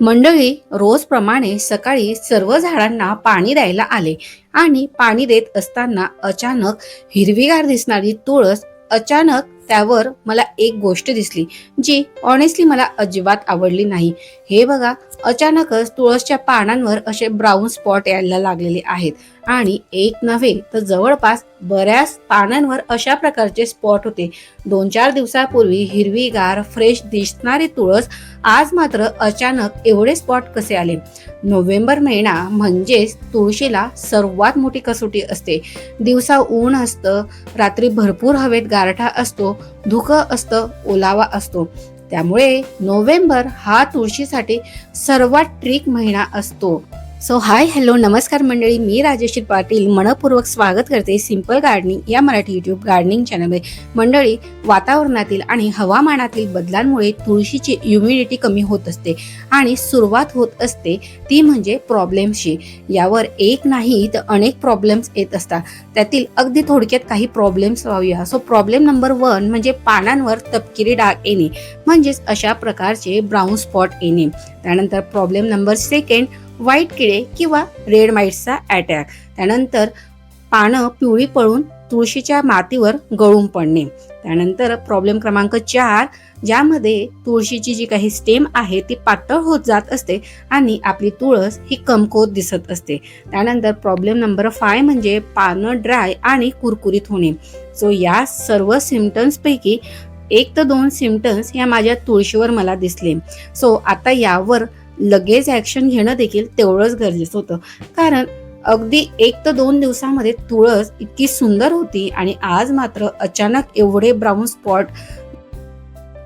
मंडळी रोजप्रमाणे सकाळी सर्व झाडांना पाणी द्यायला आले आणि पाणी देत असताना अचानक हिरवीगार दिसणारी तुळस अचानक त्यावर मला एक गोष्ट दिसली जी ऑनेस्टली मला अजिबात आवडली नाही. हे बघा अचानकच तुळसच्या पानांवर असे ब्राऊन स्पॉट यायला लागलेले आहेत. आणि एक नव्हे तर जवळपास बऱ्याच पानांवर अशा प्रकारचे स्पॉट होते. दोन चार दिवसापूर्वी हिरवीगार फ्रेश दिसणारी तुळस आज मात्र अचानक एवढे स्पॉट कसे आले? नोव्हेंबर महिना म्हणजेच तुळशीला सर्वात मोठी कसोटी असते. दिवसा ऊन असतं रात्री भरपूर हवेत गारठा असतो धुकं असतं ओलावा असतो. त्यामुळे नोव्हेंबर हा तुळशीसाठी सर्वात ट्रिक महिना असतो. सो हाय हॅलो नमस्कार मंडळी. मी राजेश्री पाटील. मनपूर्वक स्वागत करते सिंपल गार्डनिंग या मराठी युट्यूब गार्डनिंग चॅनलमध्ये मंडळी वातावरणातील आणि हवामानातील बदलांमुळे तुळशीची ह्युमिडिटी कमी होत असते आणि सुरुवात होत असते ती म्हणजे प्रॉब्लेम्सची यावर एक नाही तर अनेक प्रॉब्लेम्स येत असतात. त्यातील अगदी थोडक्यात काही प्रॉब्लेम्स पाहूया. सो प्रॉब्लेम नंबर वन म्हणजे पानांवर तपकिरी डाग येणे. म्हणजेच अशा प्रकारचे ब्राऊन स्पॉट येणे. त्यानंतर प्रॉब्लेम नंबर सेकंड व्हाईट किडे किंवा रेड माइट्सचा अटॅक. त्यानंतर पानं पिवळी पळून तुळशीच्या मातीवर गळून पडणे. त्यानंतर प्रॉब्लेम क्रमांक चार ज्यामध्ये तुळशीची जी काही स्टेम आहे ती पातळ होत जात असते आणि आपली तुळस ही कमकोत दिसत असते. त्यानंतर प्रॉब्लेम नंबर फाय म्हणजे पानं ड्राय आणि कुरकुरीत होणे. सो या सर्व सिमटम्सपैकी एक तर दोन सिमटम्स या माझ्या तुळशीवर मला दिसले. सो आता यावर लगेच ॲक्शन घेणं देखील तेवढंच गरजेचं होतं. कारण अगदी एक तर दोन दिवसामध्ये तुळस इतकी सुंदर होती आणि आज मात्र अचानक एवढे ब्राऊन स्पॉट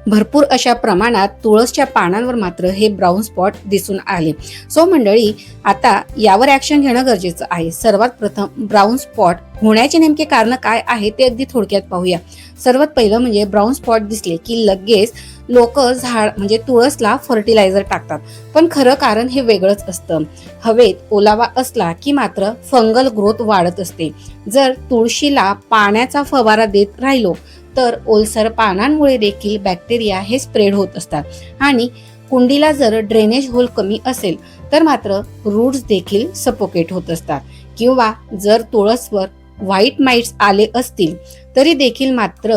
भरपूर अशा प्रमाणात तुळसच्या पानांवर मात्र हे ब्राऊन स्पॉट दिसून आले. सो मंडळी आता यावर ॲक्शन घेणं गरजेचं आहे. सर्वात प्रथम ब्राऊन स्पॉट होण्याचे नेमके कारण काय आहे ते अगदी थोडक्यात पाहूया. सर्वात पहिलं म्हणजे ब्राऊन स्पॉट दिसले की लगेच लोक झाड म्हणजे तुळसला फर्टिलायझर टाकतात. पण खरं कारण हे वेगळंच असतं. हवेत ओलावा असला की मात्र फंगल ग्रोथ वाढत असते. जर तुळशीला पाण्याचा फवारा देत राहिलो तर ओलसर पानांमुळे देखील बॅक्टेरिया हे स्प्रेड होत असतात. आणि कुंडीला जर ड्रेनेज होल कमी असेल तर मात्र रूट्स देखील सपोकेट होत असतात. किंवा जर तुळसवर व्हाईट माइट्स आले असतील तरी देखील मात्र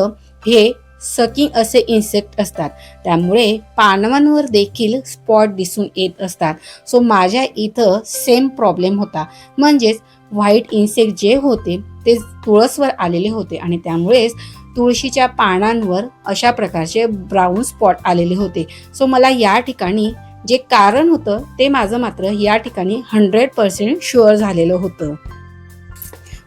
हे सकिंग असे इन्सेक्ट असतात. त्यामुळे पानांवर देखील स्पॉट दिसून येत असतात. सो माझ्या इथं सेम प्रॉब्लेम होता. म्हणजेच व्हाईट इन्सेक्ट जे होते ते तुळसवर आलेले होते आणि त्यामुळेच तुळशीच्या पानांवर अशा प्रकारचे ब्राऊन स्पॉट आलेले होते. सो मला या ठिकाणी जे कारण होतं ते माझं मात्र या ठिकाणी हंड्रेड पर्सेंट शुअर झालेलं होतं.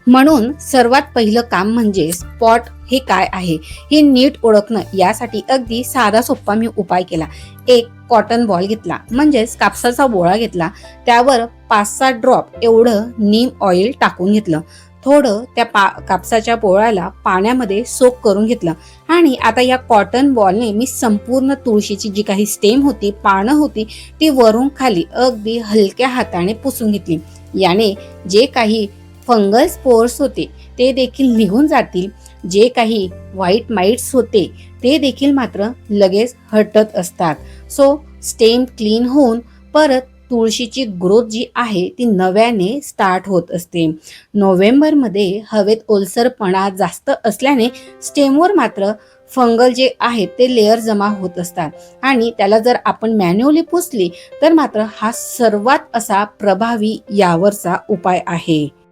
म्हणून सर्वात पहिलं काम म्हणजे स्पॉट हे काय आहे? हे नीट ओळखणं यासाठी अगदी साधा सोप्पा मी उपाय केला. एक कॉटन बॉल घेतला म्हणजेच कापसाचा बोळा घेतला. त्यावर पाच सात ड्रॉप एवढं नीम ऑइल टाकून घेतलं. थोडं त्या पा कापसाच्या पोळ्याला पाण्यामध्ये सोक करून घेतलं. आणि आता या कॉटन बॉलने मी संपूर्ण तुळशीची जी काही स्टेम होती पानं होती ती वरून खाली अगदी हलक्या हाताने पुसून घेतली. याने जे काही फंगल स्पोर्स होते. ते देखील निघून जातील. जे काही व्हाईट माइट्स होते ते देखील मात्र लगेच हटत असतात. सो स्टेम क्लीन होऊन परत तुळशीची ग्रोथ जी आहे ती नव्याने स्टार्ट होत असते. नोव्हेंबरमध्ये हवेत ओलसरपणा जास्त असल्याने स्टेमवर मात्र फंगल जे आहेत ते लेअर जमा होत असतात. आणि त्याला जर आपण मॅन्युअली पुसली तर मात्र हा सर्वात असा प्रभावी यावरचा उपाय आहे.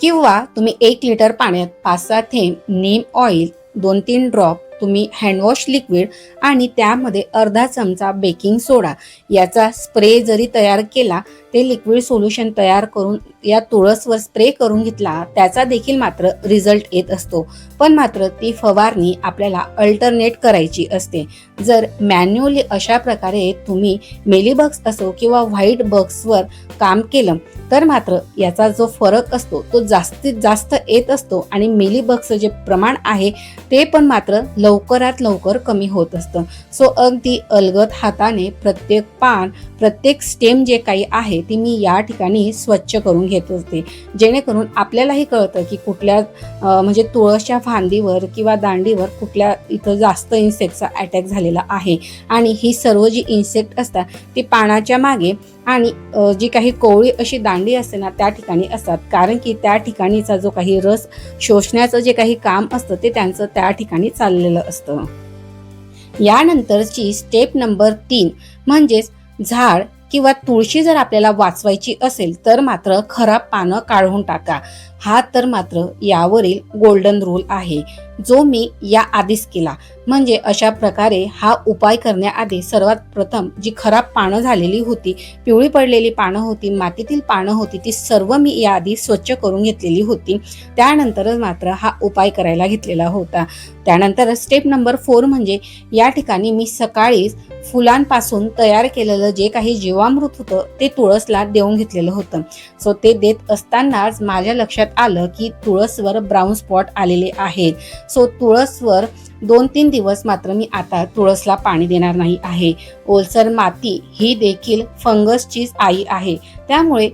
किंवा तुम्ही एक लिटर पाण्यात पाच सहा थेंब नीम ऑइल दोन तीन ड्रॉप तुम्ही हँडवॉश लिक्विड आणि त्यामध्ये अर्धा चमचा बेकिंग सोडा याचा स्प्रे जरी तयार केला ते लिक्विड सोल्युशन तयार करून या तुळसवर स्प्रे करून घेतला त्याचा देखील मात्र रिझल्ट येत असतो. पण मात्र ती फवारणी आपल्याला अल्टरनेट करायची असते. जर मॅन्युअली अशा प्रकारे तुम्ही मेलीबग्स असो किंवा व्हाईट बग्सवर काम केलं तर मात्र याचा जो फरक असतो तो जास्तीत जास्त येत असतो आणि मेलीबग्सचं जे प्रमाण आहे ते पण मात्र लवकरात लवकर कमी होत असतं. सो अगदी अलगद हाताने प्रत्येक पान प्रत्येक स्टेम जे काही आहे ती मी या ठिकाणी स्वच्छ करून घेत असते जेणेकरून आपल्यालाही कळतं की कुठल्या म्हणजे तुळसच्या फांदीवर किंवा दांडीवर कुठल्या इथं जास्त इन्सेक्टचा अटॅक झाला झालेला आहे. आणि ही सर्व जी इन्सेक्ट असतात ती पानाच्या मागे आणि जी काही कोवळी अशी दांडी असते ना त्या ठिकाणी असतात. कारण की त्या ठिकाणीचा जो काही रस शोषण्याचं जे काही काम असतं ते त्यांचं त्या ठिकाणी चाललेलं असतं. यानंतरची स्टेप नंबर तीन म्हणजेच झाड किंवा तुळशी जर आपल्याला वाचवायची असेल तर मात्र खराब पानं काढून टाका. हा तर मात्र यावरील गोल्डन रूल आहे. जो मी या आधीच केला. म्हणजे अशा प्रकारे हा उपाय करण्याआधी सर्वात प्रथम जी खराब पानं झालेली होती पिवळी पडलेली पानं होती मातीतील पानं होती ती सर्व मी याआधी स्वच्छ करून घेतलेली होती. त्यानंतरच मात्र हा उपाय करायला घेतलेला होता. त्यानंतर स्टेप नंबर फोर म्हणजे या ठिकाणी मी सकाळीच फुलांपासून तयार केलेलं जे काही जीवामृत होतं ते तुळसला देऊन घेतलेलं होतं. सो ते देत असतानाच माझ्या लक्षात आलं की तुळसवर ब्राऊन स्पॉट आलेले आहेत. सो तुळसवर दोन तीन दिवस मात्र मी आता तुळसला पाणी देणार नाही आहे. ओलसर माती ही देखील फंगसचीच आई आहे. त्यामुळे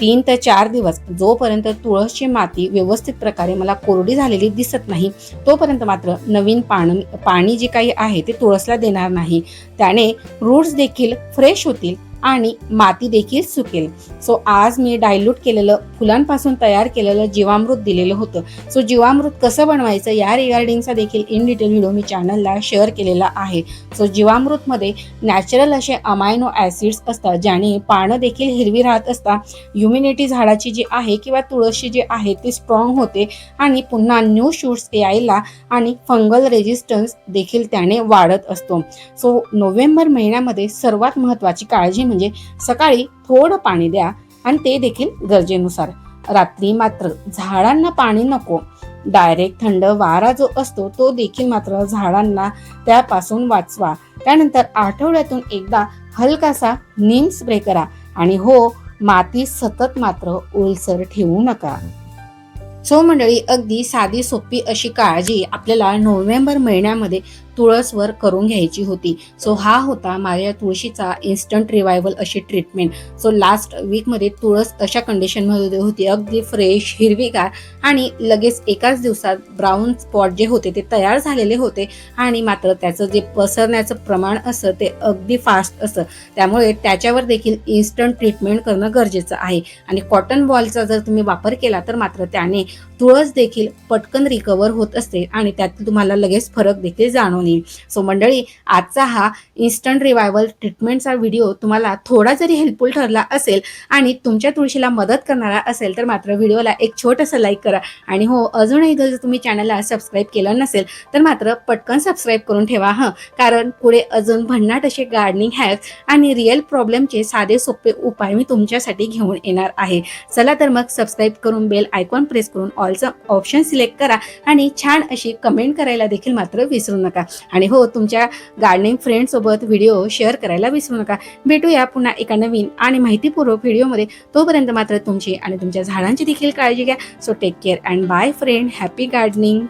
तीन ते चार दिवस जोपर्यंत तुळसची माती व्यवस्थित प्रकारे मला कोरडी झालेली दिसत नाही तोपर्यंत मात्र नवीन पाणी पाणी जे काही आहे ते तुळसला देणार नाही. त्याने रूट्स देखील फ्रेश होतील आणि माती देखील सुकेल. सो आज मी डायल्यूट केलेलं फुलांपासून तयार केलेलं जीवामृत दिलेलं होतं. सो जीवामृत कसं बनवायचं या रिगार्डिंगचा देखील इन डिटेल व्हिडिओ मी चॅनलला शेअर केलेला आहे. सो जीवामृतमध्ये नॅचरल असे अमायनो ॲसिड्स असतात ज्याने पानं देखील हिरवी राहत असतात. ह्युमिनिटी झाडाची जी आहे किंवा तुळशी जी आहे ती स्ट्रॉंग होते आणि पुन्हा न्यू शूट्स यायला आणि फंगल रेजिस्टन्स देखील त्याने वाढत असतो. सो नोव्हेंबर महिन्यामध्ये सर्वात महत्त्वाची काळजी म्हणजे सकाळी थोडं पाणी द्या आणि ते देखील गरजेनुसार. रात्री मात्र झाडांना पाणी नको. डायरेक्ट थंड वारा जो असतो तो देखील मात्र झाडांना त्यापासून वाचवा. त्यानंतर आठवड्यातून एकदा हलकासा नीम स्प्रे करा आणि हो माती सतत मात्र ओलसर ठेवू नका. सो मंडळी अगदी साधी सोपी अशी काळजी आपल्याला नोव्हेंबर महिन्यामध्ये तुळसवर करून घ्यायची होती. सो हा होता माझ्या तुळशीचा इन्स्टंट रिवायवल अशी ट्रीटमेंट सो लास्ट वीकमध्ये तुळस अशा कंडिशनमध्ये होती अगदी फ्रेश हिरवीगार आणि लगेच एकाच दिवसात ब्राऊन स्पॉट जे होते ते तयार झालेले होते आणि मात्र त्याचं जे पसरण्याचं प्रमाण असतं ते अगदी फास्ट असतं त्यामुळे त्याच्यावर देखील इन्स्टंट ट्रीटमेंट करणं गरजेचं आहे. आणि कॉटन बॉलचा जर तुम्ही वापर केला तर मात्र त्याने तुळस देखील पटकन रिकवर होत असते आणि त्यात तुम्हाला लगेच फरक देखील जाणून येईल सो मंडळी आजचा हा इन्स्टंट रिवायवल ट्रीटमेंटचा व्हिडिओ तुम्हाला थोडा जरी हेल्पफुल ठरला असेल आणि तुमच्या तुळशीला मदत करणारा असेल तर मात्र व्हिडिओला एक छोटंसं लाईक करा. आणि हो अजूनही जर तुम्ही चॅनलला सबस्क्राईब केलं नसेल तर मात्र पटकन सबस्क्राईब करून ठेवा हं. कारण पुढे अजून भन्नाट असे गार्डनिंग हॅक्स आणि रिअल प्रॉब्लेमचे साधे सोपे उपाय मी तुमच्यासाठी घेऊन येणार आहे. चला तर मग सबस्क्राईब करून बेल आयकॉन प्रेस करून ऑलचं ऑप्शन सिलेक्ट करा आणि छान अशी कमेंट करायला देखील मात्र विसरू नका. आणि हो तुमच्या गार्डनिंग फ्रेंडसोबत व्हिडिओ शेअर करायला विसरू नका. भेटूया पुन्हा एका नवीन आणि माहितीपूर्वक व्हिडिओमध्ये तोपर्यंत मात्र तुमची आणि तुमच्या झाडांची देखील काळजी घ्या. So take care and bye friend happy gardening